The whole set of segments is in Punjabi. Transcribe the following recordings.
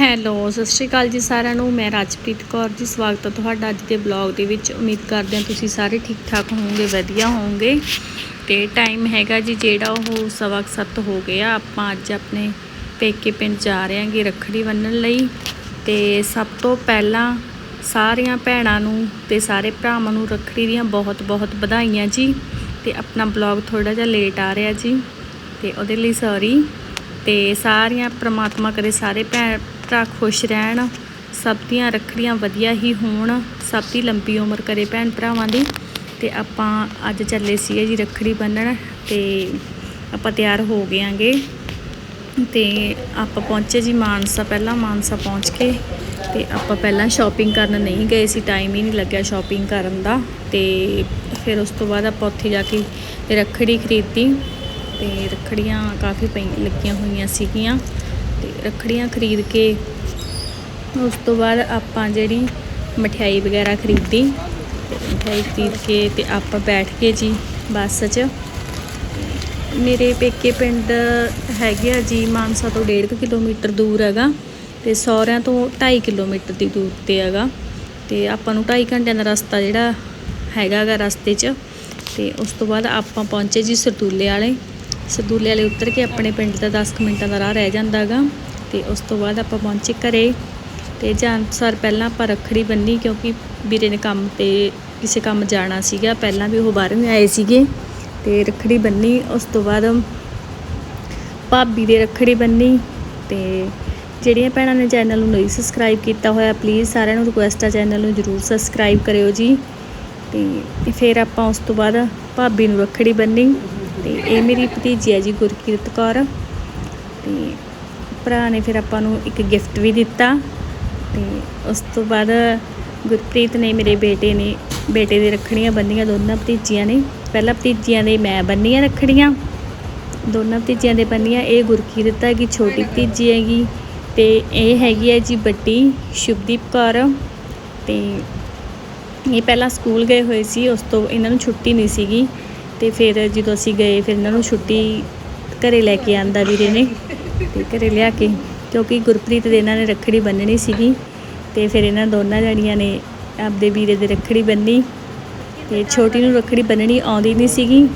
ਹੈਲੋ, ਸਤਿ ਸ਼੍ਰੀ ਅਕਾਲ ਜੀ ਸਾਰਿਆਂ ਨੂੰ। ਮੈਂ ਰਾਜਪ੍ਰੀਤ ਕੌਰ ਜੀ। ਸਵਾਗਤ ਹੈ ਤੁਹਾਡਾ ਅੱਜ ਦੇ ਬਲੌਗ ਦੇ ਵਿੱਚ। ਉਮੀਦ ਕਰਦੇ ਹਾਂ ਤੁਸੀਂ ਸਾਰੇ ਠੀਕ ਠਾਕ ਹੋਵੋਗੇ, ਵਧੀਆ ਹੋਵੋਗੇ। ਤੇ ਟਾਈਮ ਹੈਗਾ ਜੀ ਜਿਹੜਾ ਉਹ ਸਵਾ ਕੁ ਸੱਤ ਹੋ ਗਿਆ। ਆਪਾਂ ਅੱਜ ਆਪਣੇ ਪੇਕੇ ਪਿੰਡ ਜਾ ਰਹੇ ਹਾਂਗੇ ਰੱਖੜੀ ਬੰਨ੍ਹਣ ਲਈ। ਤੇ ਸਭ ਤੋਂ ਪਹਿਲਾਂ ਸਾਰੀਆਂ ਭੈਣਾਂ ਨੂੰ ਤੇ ਸਾਰੇ ਭਰਾਵਾਂ ਨੂੰ ਰੱਖੜੀ ਦੀਆਂ ਬਹੁਤ ਬਹੁਤ ਵਧਾਈਆਂ ਜੀ। ਤੇ ਆਪਣਾ ਬਲੌਗ ਥੋੜਾ ਜਿਹਾ ਲੇਟ ਆ ਰਿਹਾ ਜੀ। ਤੇ ਉਹਦੇ ਲਈ ਸੌਰੀ ਤੇ ਸਾਰੀਆਂ ਪ੍ਰਮਾਤਮਾ ਕਰੇ ਸਾਰੇ ਭੈਣ ਭਰਾ ਖੁਸ਼ ਰਹਿਣ, ਸਭ ਦੀਆਂ ਰੱਖੜੀਆਂ ਵਧੀਆ ਹੀ ਹੋਣ, ਸਭ ਦੀ ਲੰਬੀ ਉਮਰ ਕਰੇ ਭੈਣ ਭਰਾਵਾਂ ਦੀ। ਤੇ ਆਪਾਂ ਅੱਜ ਚੱਲੇ ਸੀਗੇ ਜੀ ਰੱਖੜੀ ਬੰਨਣ ਤੇ ਆਪਾਂ ਤਿਆਰ ਹੋ ਗਏ ਆਂਗੇ। ਤੇ ਆਪਾਂ ਪਹੁੰਚੇ ਜੀ ਮਾਨਸਾ, ਪਹਿਲਾਂ ਮਾਨਸਾ ਪਹੁੰਚ ਕੇ। ਤੇ ਆਪਾਂ ਪਹਿਲਾਂ ਸ਼ਾਪਿੰਗ ਕਰਨ ਨਹੀਂ ਗਏ ਸੀ ਟਾਈਮ ਹੀ ਨਹੀਂ ਲੱਗਿਆ ਸ਼ਾਪਿੰਗ ਕਰਨ ਦਾ। ਤੇ ਫਿਰ ਉਸ ਤੋਂ ਬਾਅਦ ਆਪਾਂ ਉੱਥੇ ਜਾ ਕੇ ਰੱਖੜੀ ਖਰੀਦੀ। ਤੇ ਰੱਖੜੀਆਂ ਕਾਫੀ ਪਈ ਲੱਗੀਆਂ ਹੋਈਆਂ ਸੀਗੀਆਂ। ਤੇ ਰੱਖੜੀਆਂ ਖਰੀਦ ਕੇ ਉਸ ਤੋਂ ਬਾਅਦ ਆਪਾਂ ਜਿਹੜੀ ਮਠਿਆਈ ਵਗੈਰਾ ਖਰੀਦੀ, ਮਠਿਆਈ ਖਰੀਦ ਕੇ ਤੇ ਆਪਾਂ ਬੈਠ ਕੇ ਜੀ ਬੱਸ 'ਚ। ਮੇਰੇ ਪੇਕੇ ਪਿੰਡ ਹੈਗੇ ਆ ਜੀ ਮਾਨਸਾ ਤੋਂ 1.5 ਕਿਲੋਮੀਟਰ ਦੂਰ ਹੈਗਾ ਤੇ ਸਹੁਰਿਆਂ ਤੋਂ 2.5 ਕਿਲੋਮੀਟਰ ਦੀ ਦੂਰ ਤੇ ਹੈਗਾ। ਤੇ ਆਪਾਂ ਨੂੰ 2.5 ਘੰਟਿਆਂ ਦਾ ਰਸਤਾ ਜਿਹੜਾ ਹੈਗਾ ਗਾ ਰਸਤੇ 'ਚ ਤੇ ਉਸ ਤੋਂ ਬਾਅਦ ਆਪਾਂ ਪਹੁੰਚੇ ਜੀ ਸਰਦੂਲੇ ਵਾਲੇ। ਸਦੂਲੇ ਵਾਲੇ ਉਤਰ ਕੇ ਆਪਣੇ ਪਿੰਡ ਦਾ 10 ਕੁ ਮਿੰਟਾਂ ਦਾ ਰਾਹ ਰਹਿ ਜਾਂਦਾ ਗਾ ਤੇ ਉਸ ਤੋਂ ਬਾਅਦ ਆਪਾਂ ਪਹੁੰਚੇ ਘਰੇ ਤੇ ਜਾਣ ਸਾਰ ਪਹਿਲਾਂ ਆਪਾਂ ਰੱਖੜੀ ਬੰਨੀ ਕਿਉਂਕਿ ਵੀਰੇ ਨੇ ਕੰਮ ਤੇ ਕਿਸੇ ਕੰਮ ਜਾਣਾ ਸੀਗਾ, ਪਹਿਲਾਂ ਵੀ ਉਹ ਬਾਹਰੋਂ ਹੀ ਆਏ ਸੀਗੇ ਤੇ ਰੱਖੜੀ ਬੰਨੀ, ਉਸ ਤੋਂ ਬਾਅਦ ਭਾਬੀ ਦੇ ਰੱਖੜੀ ਬੰਨੀ ਤੇ ਜਿਹੜੀਆਂ ਭੈਣਾਂ ਨੇ ਚੈਨਲ ਨੂੰ ਨਹੀਂ ਸਬਸਕ੍ਰਾਈਬ ਕੀਤਾ ਹੋਇਆ ਪਲੀਜ਼ ਸਾਰਿਆਂ ਨੂੰ ਰਿਕੁਐਸਟ ਆ ਚੈਨਲ ਨੂੰ ਜਰੂਰ ਸਬਸਕ੍ਰਾਈਬ ਕਰਿਓ ਜੀ ਤੇ ਫਿਰ ਆਪਾਂ ਉਸ ਤੋਂ ਬਾਅਦ ਭਾਬੀ ਨੂੰ ਰੱਖੜੀ ਬੰਨੀ। ਤੇ ਇਹ ਮੇਰੀ ਭਤੀਜੀ ਹੈ ਜੀ, ਗੁਰਕੀਰਤ ਕੌਰ। ਤੇ ਭਰਾ ਨੇ ਫਿਰ ਆਪਾਂ ਨੂੰ ਇੱਕ ਗਿਫਟ ਵੀ ਦਿੱਤਾ। ਤੇ ਉਸ ਤੋਂ ਬਾਅਦ ਗੁਰਪ੍ਰੀਤ ਨੇ ਮੇਰੇ ਬੇਟੇ ਨੇ, ਬੇਟੇ ਦੇ ਰੱਖੜੀਆਂ ਬੰਨੀਆਂ ਦੋਨਾਂ ਭਤੀਜੀਆਂ ਨੇ। ਪਹਿਲਾਂ ਭਤੀਜੀਆਂ ਦੇ ਮੈਂ ਬੰਨੀਆਂ ਰੱਖੜੀਆਂ। ਦੋਨਾਂ ਭਤੀਜੀਆਂ ਦੇ ਬੰਨੀਆਂ, ਇਹ ਗੁਰਕੀਰਤ ਹੈਗੀ, ਛੋਟੀ ਭਤੀਜੀ ਹੈਗੀ। ਤੇ ਇਹ ਹੈਗੀ ਹੈ ਜੀ ਵੱਡੀ ਸ਼ੁਭਦੀਪ ਕੌਰ। ਤੇ ਇਹ ਪਹਿਲਾਂ ਸਕੂਲ ਗਏ ਹੋਏ ਸੀ, ਉਸ ਤੋਂ ਇਹਨਾਂ ਨੂੰ ਛੁੱਟੀ ਨਹੀਂ ਸੀਗੀ। ਤੇ ਫਿਰ ਜਦੋਂ ਅਸੀਂ ਗਏ, ਫਿਰ ਇਹਨਾਂ ਨੂੰ ਛੁੱਟੀ ਘਰੇ ਲੈ ਕੇ ਆਂਦਾ ਵੀਰੇ ਨੇ ਤੇ ਘਰੇ ਲਿਆ ਕੇ, ਕਿਉਂਕਿ ਗੁਰਪ੍ਰੀਤ ਦੇ ਇਹਨਾਂ ਨੇ ਰੱਖੜੀ ਬੰਨਣੀ ਸੀਗੀ ਤੇ ਫਿਰ ਇਹਨਾਂ ਦੋਨਾਂ ਜਣੀਆਂ ਨੇ ਆਪਦੇ ਵੀਰੇ ਦੇ ਰੱਖੜੀ ਬੰਨੀ ਤੇ ਛੋਟੀ ਨੂੰ ਰੱਖੜੀ ਬੰਨਣੀ ਆਉਂਦੀ ਨਹੀਂ ਸੀਗੀ,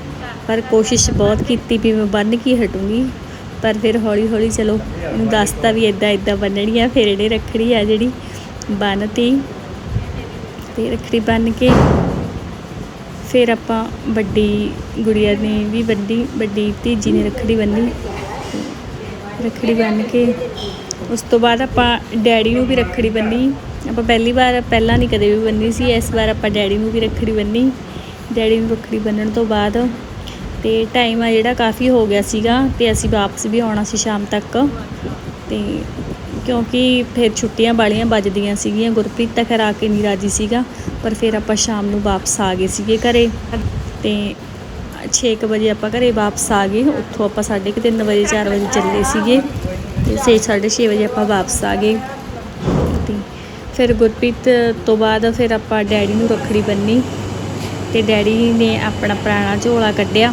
ਪਰ ਕੋਸ਼ਿਸ਼ ਬਹੁਤ ਕੀਤੀ ਵੀ ਮੈਂ ਬੰਨ ਕੇ ਹਟੂੰਗੀ, ਪਰ ਫਿਰ ਹੌਲੀ ਹੌਲੀ ਚਲੋ ਇਹਨੂੰ ਦੱਸਤਾ ਵੀ ਇਦਾਂ ਇਦਾਂ ਬੰਨਣੀ ਆ, ਫਿਰ ਇਹਨੇ ਰੱਖੜੀ ਆ ਜਿਹੜੀ ਬੰਨਤੀ ਤੇ ਰੱਖੜੀ ਬੰਨ ਕੇ ਫਿਰ ਆਪਾਂ ਵੱਡੀ ਗੁੜੀਆ ਨੇ ਵੀ ਵੱਡੀ ਵੱਡੀ ਭਤੀਜੀ ਨੇ ਰੱਖੜੀ ਬੰਨੀ ਰੱਖੜੀ ਬੰਨ ਕੇ ਉਸ ਤੋਂ ਬਾਅਦ ਆਪਾਂ ਡੈਡੀ ਨੂੰ ਵੀ ਰੱਖੜੀ ਬੰਨੀ ਆਪਾਂ ਪਹਿਲੀ ਵਾਰ, ਪਹਿਲਾਂ ਨਹੀਂ ਕਦੇ ਵੀ ਬੰਨੀ ਸੀ, ਇਸ ਵਾਰ ਆਪਾਂ ਡੈਡੀ ਨੂੰ ਵੀ ਰੱਖੜੀ ਬੰਨੀ ਡੈਡੀ ਨੂੰ ਰੱਖੜੀ ਬੰਨਣ ਤੋਂ ਬਾਅਦ ਤੇ ਟਾਈਮ ਆ ਜਿਹੜਾ ਕਾਫੀ ਹੋ ਗਿਆ ਸੀਗਾ ਤੇ ਅਸੀਂ ਵਾਪਸ ਵੀ ਆਉਣਾ ਸੀ ਸ਼ਾਮ ਤੱਕ। ਤੇ ਕਿਉਂਕਿ ਫਿਰ ਛੁੱਟੀਆਂ ਵਾਲੀਆਂ ਵੱਜਦੀਆਂ ਸੀਗੀਆਂ, ਗੁਰਪ੍ਰੀਤ ਤਾਂ ਖੈਰ ਆ ਕੇ ਨਹੀਂ ਰਾਜੀ ਸੀਗਾ, ਪਰ ਫਿਰ ਆਪਾਂ ਸ਼ਾਮ ਨੂੰ ਵਾਪਸ ਆ ਗਏ ਸੀਗੇ ਘਰੇ। ਤੇ 6 ਵਜੇ ਆਪਾਂ ਘਰੇ ਵਾਪਸ ਆ ਗਏ, ਉੱਥੋਂ ਆਪਾਂ 3:30 ਵਜੇ 4 ਵਜੇ ਚੱਲੇ ਸੀਗੇ ਤੇ 6:30 ਵਜੇ ਆਪਾਂ ਵਾਪਸ ਆ ਗਏ। ਤੇ ਫਿਰ ਗੁਰਪ੍ਰੀਤ ਤੋਂ ਬਾਅਦ ਫਿਰ ਆਪਾਂ ਡੈਡੀ ਨੂੰ ਰੱਖੜੀ ਬੰਨੀ ਤੇ ਡੈਡੀ ਨੇ ਆਪਣਾ ਪੁਰਾਣਾ ਝੋਲਾ ਕੱਢਿਆ।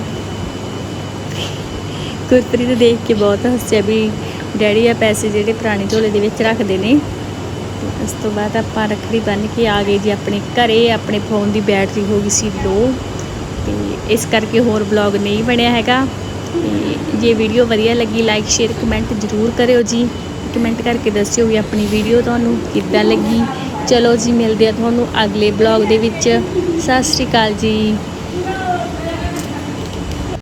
ਗੁਰਪ੍ਰੀਤ ਦੇਖ ਕੇ ਬਹੁਤ ਹੱਸਿਆ ਵੀ ਡੈਡੀ ਆ ਪੈਸੇ ਜਿਹੜੇ ਪੁਰਾਣੇ ਝੋਲੇ ਦੇ ਵਿੱਚ ਰੱਖਦੇ ਨੇ। ਤੇ ਉਸ ਤੋਂ ਬਾਅਦ ਆਪਾਂ ਰੱਖੜੀ ਬੰਨ ਕੇ ਆ ਗਏ ਜੀ ਆਪਣੇ ਘਰੇ, ਆਪਣੇ ਫੋਨ ਦੀ ਬੈਟਰੀ ਹੋ ਗਈ ਸੀ ਲੋ ਤੇ ਇਸ ਕਰਕੇ ਹੋਰ ਵਲੌਗ ਨਹੀਂ ਬਣਿਆ ਹੈਗਾ। ਤੇ ਜੇ ਵੀਡੀਓ ਵਧੀਆ ਲੱਗੀ ਲਾਈਕ ਸ਼ੇਅਰ ਕਮੈਂਟ ਜ਼ਰੂਰ ਕਰਿਓ ਜੀ। ਕਮੈਂਟ ਕਰਕੇ ਦੱਸਿਓ ਵੀ ਆਪਣੀ ਵੀਡੀਓ ਤੁਹਾਨੂੰ ਕਿੱਦਾਂ ਲੱਗੀ। ਚਲੋ ਜੀ, ਮਿਲਦੇ ਆ ਤੁਹਾਨੂੰ ਅਗਲੇ ਵਲੌਗ ਦੇ ਵਿੱਚ। ਸਤਿ ਸ਼੍ਰੀ ਅਕਾਲ ਜੀ।